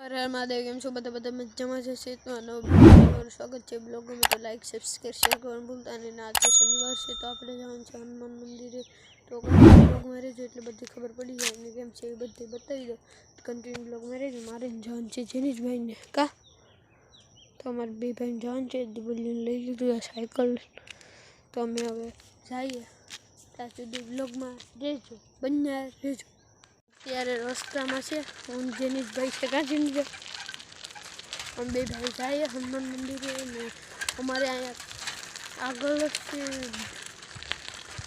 હર મહાદેવ છો? બધા બધા મજામાં આનો તમારું સ્વાગત છે બ્લોગમાં. તો લાઈક સબસ્ક્રાઈબ શેર કરવાનું ભૂલતા અને આજે શનિવાર છે, તો આપણે જવાનું છે હનુમાન મંદિરે. તો બ્લોગમાં રહેજો એટલે બધી ખબર પડી જાય અને કેમ છે એ બધી બતાવી દો કન્ટિન્યુ બ્લોગમાં રહેજો મારે જવાનું છે જેનીશભાઈને કા? તો અમારે બે ભાઈને જવાનું છે દુબલીને લઈ લીધું સાયકલ તો અમે હવે જઈએ. ત્યાં સુધી બ્લોગમાં રહેજો. બંને રહેજો. અત્યારે રસ્તામાં છે. હું જેનીશભાઈ કાં જેનીશભાઈ અમે બે ભાઈ જઈએ હનુમાન મંદિરે ને અમારે અહીંયા આગળ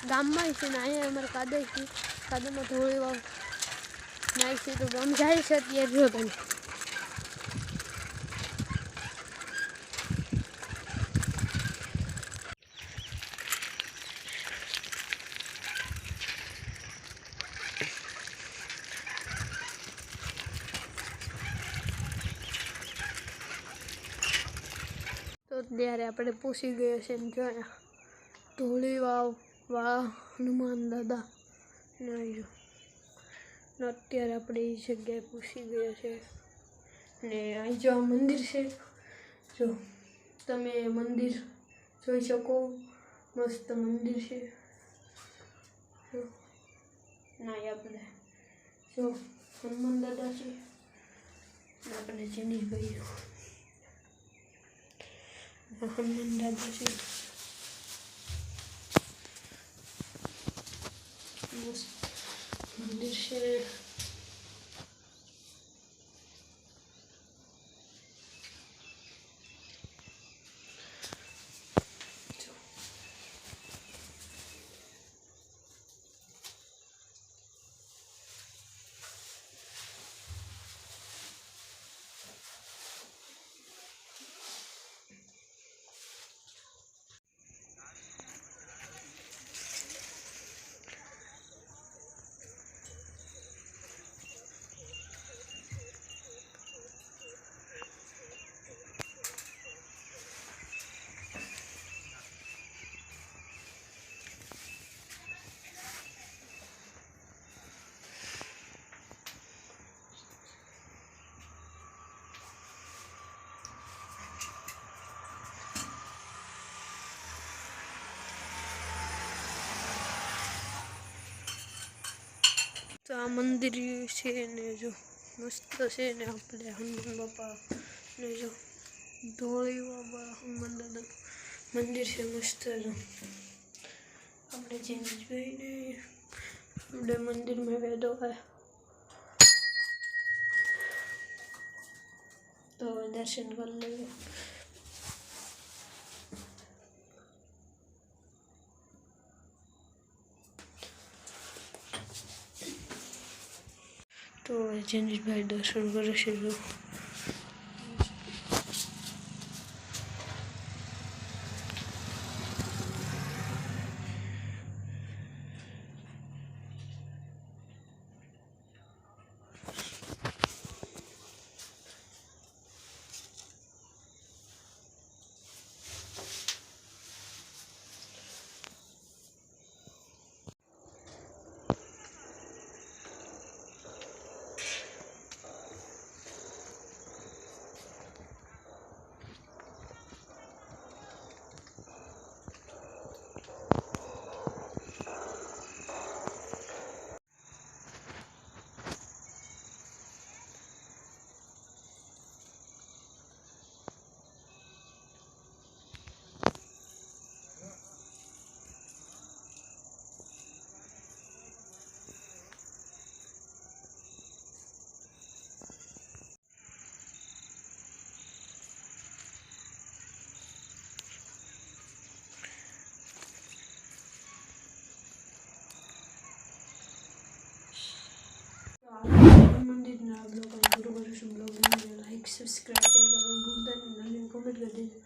ગામમાં છે ને અહીંયા અમારે કાદે છે કાદામાં ધોળી વાવ નાય છે તો આમ જાય છે અત્યારે જો તમે. ત્યારે આપણે પૂછી ગયા છે ને. જોયા ધોળી વાવ, વાહ, હનુમાન દાદા. ને અત્યારે આપણે એ જગ્યાએ પૂછી ગયા છે. ને અહીં જો મંદિર છે. જો, તમે મંદિર જોઈ શકો. મસ્ત મંદિર છે. ના આપણે જો હનુમાન દાદા છે. આપણે જેનીશભાઈ હનુમાન દાદા છે મસ્ત મંદિર તો આ મંદિર છે ને જો મસ્ત છે ને આપણે હનુમાન બાપા ને જો ધોળી બાબા હનુમાન દાદા મંદિર છે મસ્ત જો આપણે જેને જોઈને આપણે મંદિરમાં વેદો હોય તો હવે દર્શન કરી લઈએ તો હવે જેનીશભાઈ દર્શન કરે મંદિરના બ્લોગ પૂરો કરું છું બ્લોગ લાઈક સબસ્ક્રાઈબ શેર કરવાનું ભૂલતા નહીં કમેન્ટ કરી દેજો